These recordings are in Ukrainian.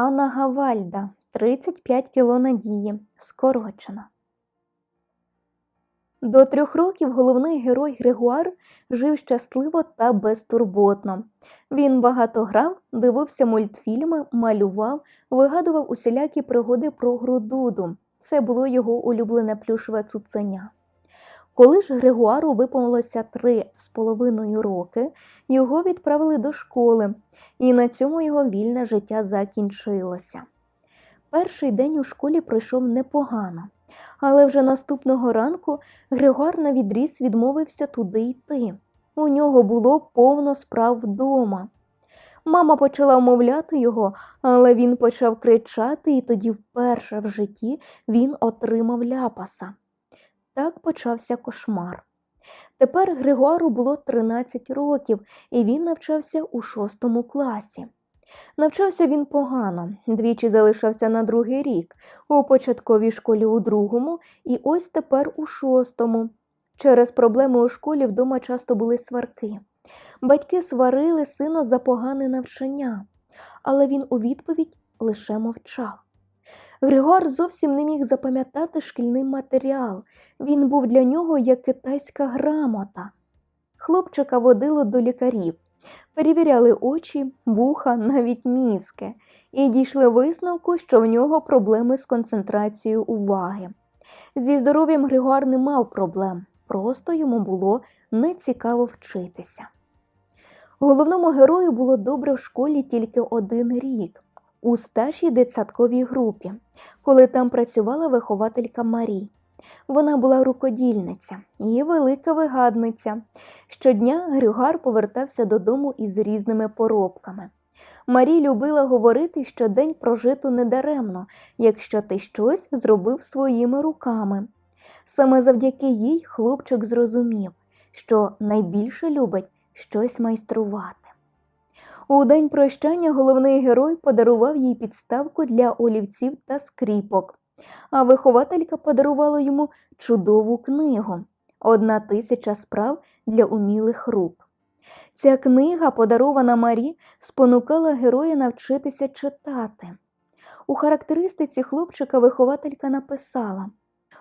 Анна Гавальда, 35 кіло надії, скорочено. До трьох років головний герой Григуар жив щасливо та безтурботно. Він багато грав, дивився мультфільми, малював, вигадував усілякі пригоди про грудуду. Це було його улюблене плюшеве цуценя. Коли ж Григуару виповнилося три з половиною роки, його відправили до школи, і на цьому його вільне життя закінчилося. Перший день у школі пройшов непогано, але вже наступного ранку Григор на відріз відмовився туди йти. У нього було повно справ вдома. Мама почала вмовляти його, але він почав кричати, і тоді вперше в житті він отримав ляпаса. Так почався кошмар. Тепер Григору було 13 років, і він навчався у шостому класі. Навчався він погано, двічі залишався на другий рік, у початковій школі у другому, і ось тепер у шостому. Через проблеми у школі вдома часто були сварки. Батьки сварили сина за погане навчання, але він у відповідь лише мовчав. Григор зовсім не міг запам'ятати шкільний матеріал. Він був для нього як китайська грамота. Хлопчика водило до лікарів, перевіряли очі, вуха, навіть мізки, і дійшли висновку, що в нього проблеми з концентрацією уваги. Зі здоров'ям Григор не мав проблем, просто йому було нецікаво вчитися. Головному герою було добре в школі тільки один рік у старшій дитсадковій групі, коли там працювала вихователька Марі. Вона була рукодільниця і велика вигадниця. Щодня Грюгар повертався додому із різними поробками. Марі любила говорити, що день прожито недаремно, якщо ти щось зробив своїми руками. Саме завдяки їй хлопчик зрозумів, що найбільше любить щось майструвати. У день прощання головний герой подарував їй підставку для олівців та скріпок, а вихователька подарувала йому чудову книгу Одна тисяча справ для умілих рук. Ця книга, подарована Марі, спонукала героя навчитися читати. У характеристиці хлопчика вихователька написала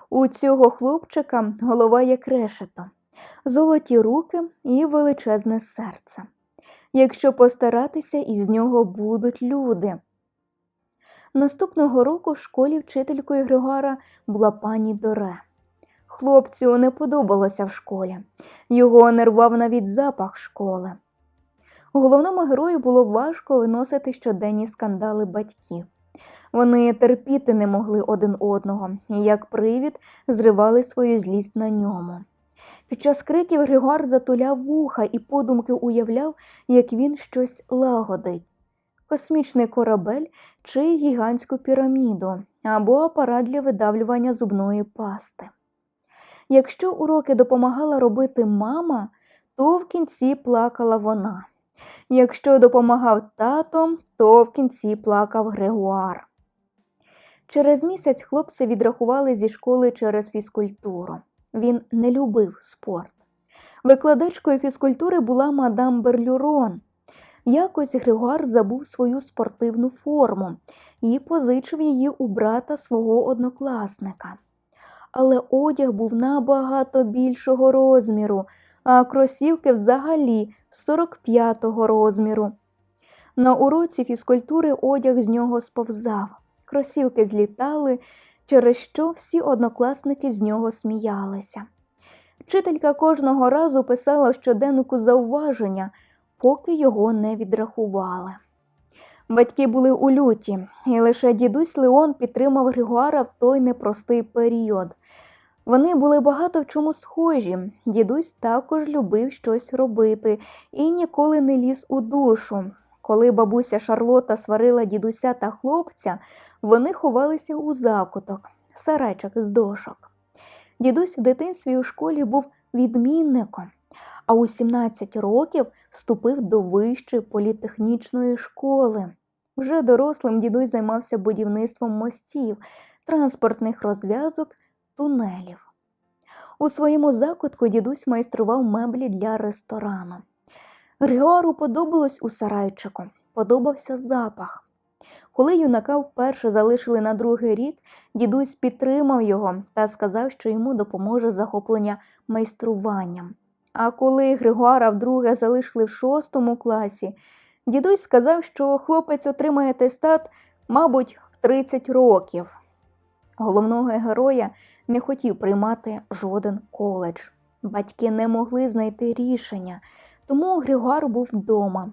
у цього хлопчика голова як решето, золоті руки і величезне серце. Якщо постаратися, із нього будуть люди. Наступного року в школі вчителькою Григора була пані Доре. Хлопцю не подобалося в школі, його нервував навіть запах школи. Головному герою було важко виносити щоденні скандали батьків. Вони терпіти не могли один одного і, як привід, зривали свою злість на ньому. Під час криків Григор затуляв вуха і подумки уявляв, як він щось лагодить космічний корабель чи гігантську піраміду або апарат для видавлювання зубної пасти. Якщо уроки допомагала робити мама, то в кінці плакала вона. Якщо допомагав тато, то в кінці плакав Грегуар. Через місяць хлопці відрахували зі школи через фізкультуру. Він не любив спорт. Викладачкою фізкультури була мадам Берлюрон. Якось Григуар забув свою спортивну форму і позичив її у брата свого однокласника. Але одяг був набагато більшого розміру, а кросівки взагалі 45-го розміру. На уроці фізкультури одяг з нього сповзав, кросівки злітали, через що всі однокласники з нього сміялися. Вчителька кожного разу писала в щоденнику зауваження, поки його не відрахували. Батьки були у люті, і лише дідусь Леон підтримав Григуара в той непростий період. Вони були багато в чому схожі. Дідусь також любив щось робити і ніколи не ліз у душу. Коли бабуся Шарлота сварила дідуся та хлопця, вони ховалися у закуток, сарайчик з дошок. Дідусь в дитинстві у школі був відмінником, а у 17 років вступив до вищої політехнічної школи. Вже дорослим дідусь займався будівництвом мостів, транспортних розв'язок, тунелів. У своєму закутку дідусь майстрував меблі для ресторану. Григору подобалось у сарайчику, подобався запах. Коли юнака вперше залишили на другий рік, дідусь підтримав його та сказав, що йому допоможе захоплення майструванням. А коли Григуара вдруге залишили в шостому класі, дідусь сказав, що хлопець отримає тестат, мабуть, в 30 років. Головного героя не хотів приймати жоден коледж. Батьки не могли знайти рішення, тому Григуар був вдома,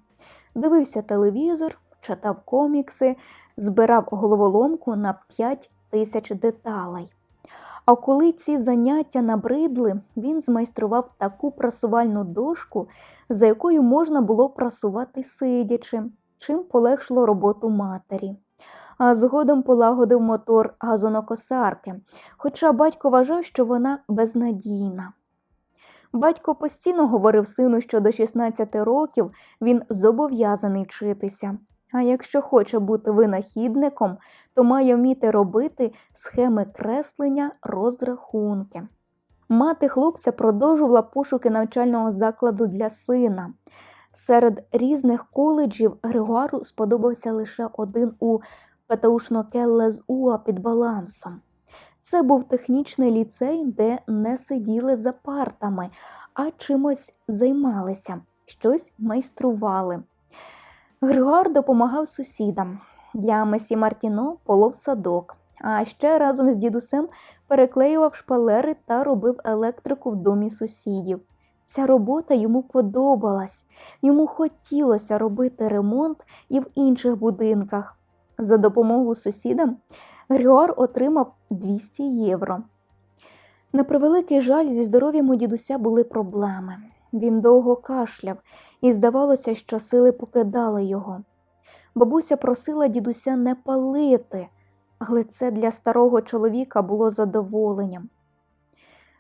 дивився телевізор, читав комікси, збирав головоломку на 5 тисяч деталей. А коли ці заняття набридли, він змайстрував таку прасувальну дошку, за якою можна було прасувати сидячи, чим полегшило роботу матері. А згодом полагодив мотор газонокосарки, хоча батько вважав, що вона безнадійна. Батько постійно говорив сину, що до 16 років він зобов'язаний вчитися. А якщо хоче бути винахідником, то має вміти робити схеми креслення, розрахунки. Мати хлопця продовжувала пошуки навчального закладу для сина. Серед різних коледжів Григуару сподобався лише один у Петаушно-Келлез-Уа під балансом. Це був технічний ліцей, де не сиділи за партами, а чимось займалися, щось майстрували. Григор допомагав сусідам. Для Месі Мартіно полов садок, а ще разом з дідусем переклеював шпалери та робив електрику в домі сусідів. Ця робота йому подобалась, йому хотілося робити ремонт і в інших будинках. За допомогою сусідам Григор отримав 200 євро. На превеликий жаль, зі здоров'ям у дідуся були проблеми. Він довго кашляв, і здавалося, що сили покидали його. Бабуся просила дідуся не палити, але це для старого чоловіка було задоволенням.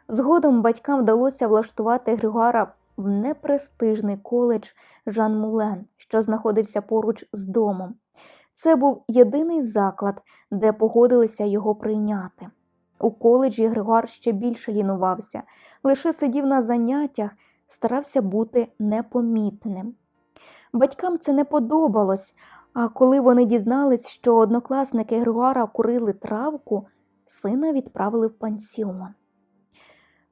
Згодом батькам вдалося влаштувати Григора в непрестижний коледж Жан Мулен, що знаходився поруч з домом. Це був єдиний заклад, де погодилися його прийняти. У коледжі Григор ще більше лінувався, лише сидів на заняттях, старався бути непомітним. Батькам це не подобалось, а коли вони дізнались, що однокласники Григора курили травку, сина відправили в пансіон.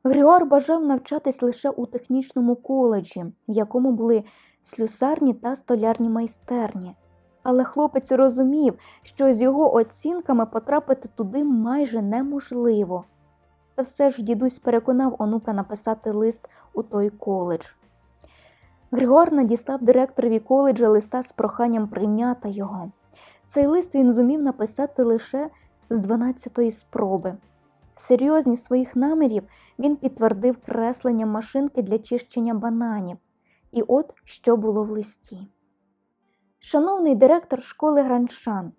Григор бажав навчатись лише у технічному коледжі, в якому були слюсарні та столярні майстерні. Але хлопець розумів, що з його оцінками потрапити туди майже неможливо. Та все ж дідусь переконав онука написати лист у той коледж. Григор надіслав директорові коледжа листа з проханням прийняти його. Цей лист він зумів написати лише з 12-ї спроби. Серйозність своїх намірів він підтвердив кресленням машинки для чищення бананів. І от що було в листі. Шановний директор школи Граншан,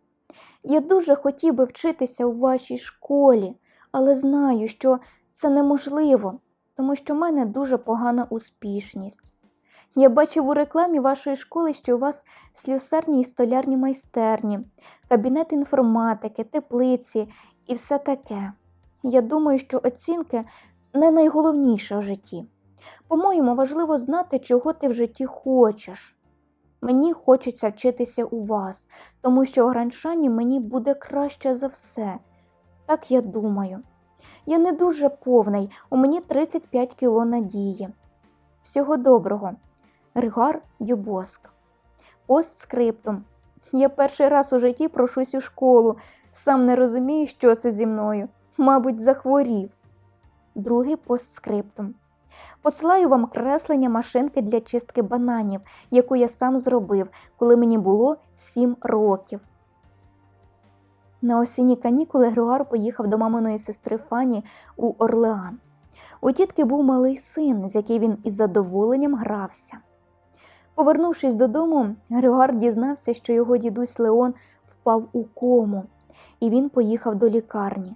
я дуже хотів би вчитися у вашій школі, але знаю, що це неможливо, тому що в мене дуже погана успішність. Я бачив у рекламі вашої школи, що у вас слюсарні і столярні майстерні, кабінет інформатики, теплиці і все таке. Я думаю, що оцінки не найголовніше в житті. По-моєму, важливо знати, чого ти в житті хочеш. Мені хочеться вчитися у вас, тому що в Граншані мені буде краще за все. Так я думаю. Я не дуже повний, у мені 35 кіло надії. Всього доброго. Ригар Дюбоск. Постскриптум. Я перший раз у житті прошусь у школу, сам не розумію, що це зі мною. Мабуть, захворів. Другий постскриптум. Посилаю вам креслення машинки для чистки бананів, яку я сам зробив, коли мені було 7 років. На осінні канікули Григор поїхав до маминої сестри Фані у Орлеан. У тітки був малий син, з яким він із задоволенням грався. Повернувшись додому, Григор дізнався, що його дідусь Леон впав у кому, і він поїхав до лікарні.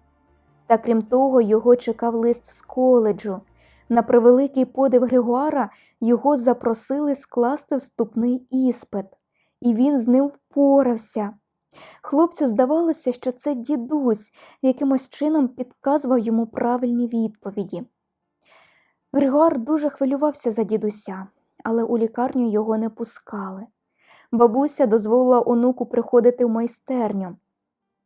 Та крім того, його чекав лист з коледжу. На превеликий подив Григуара його запросили скласти вступний іспит, і він з ним впорався. Хлопцю здавалося, що це дідусь якимось чином підказував йому правильні відповіді. Григуар дуже хвилювався за дідуся, але у лікарню його не пускали. Бабуся дозволила онуку приходити в майстерню.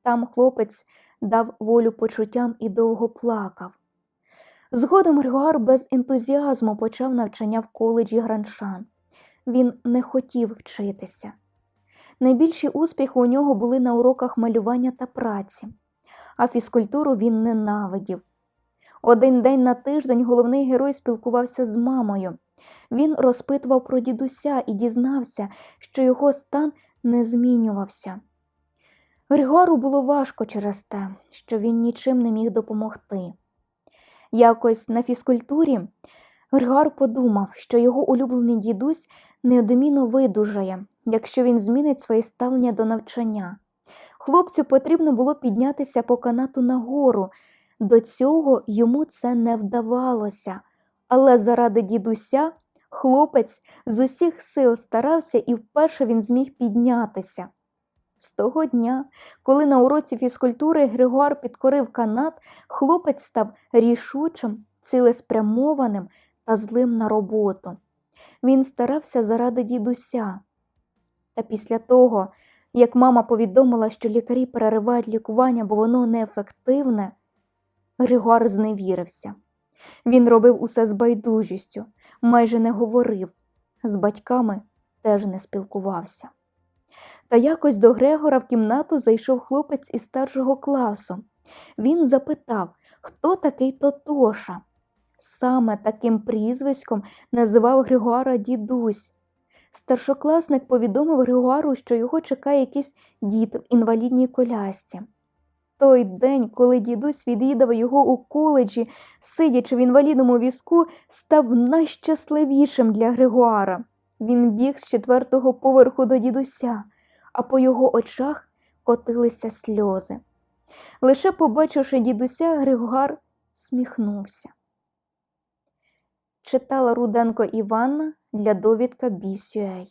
Там хлопець дав волю почуттям і довго плакав. Згодом Григуар без ентузіазму почав навчання в коледжі Граншан. Він не хотів вчитися. Найбільші успіхи у нього були на уроках малювання та праці, а фізкультуру він ненавидів. Один день на тиждень головний герой спілкувався з мамою. Він розпитував про дідуся і дізнався, що його стан не змінювався. Григору було важко через те, що він нічим не міг допомогти. Якось на фізкультурі Григор подумав, що його улюблений дідусь неодмінно видужає, якщо він змінить своє ставлення до навчання. Хлопцю потрібно було піднятися по канату нагору. До цього йому це не вдавалося, але заради дідуся хлопець з усіх сил старався і вперше він зміг піднятися. З того дня, коли на уроці фізкультури Григуар підкорив канат, хлопець став рішучим, цілеспрямованим та злим на роботу. Він старався заради дідуся. Та після того, як мама повідомила, що лікарі переривають лікування, бо воно неефективне, Григуар зневірився. Він робив усе з байдужістю, майже не говорив, з батьками теж не спілкувався. Та якось до Грегора в кімнату зайшов хлопець із старшого класу. Він запитав, хто такий Тотоша. Саме таким прізвиськом називав Григуара дідусь. Старшокласник повідомив Григуару, що його чекає якийсь дід в інвалідній колясці. Той день, коли дідусь відвідав його у коледжі, сидячи в інвалідному візку, став найщасливішим для Григуара. Він біг з четвертого поверху до дідуся, а по його очах котилися сльози. Лише побачивши дідуся, Григор сміхнувся. Читала Руденко Іванна для довідка BCA.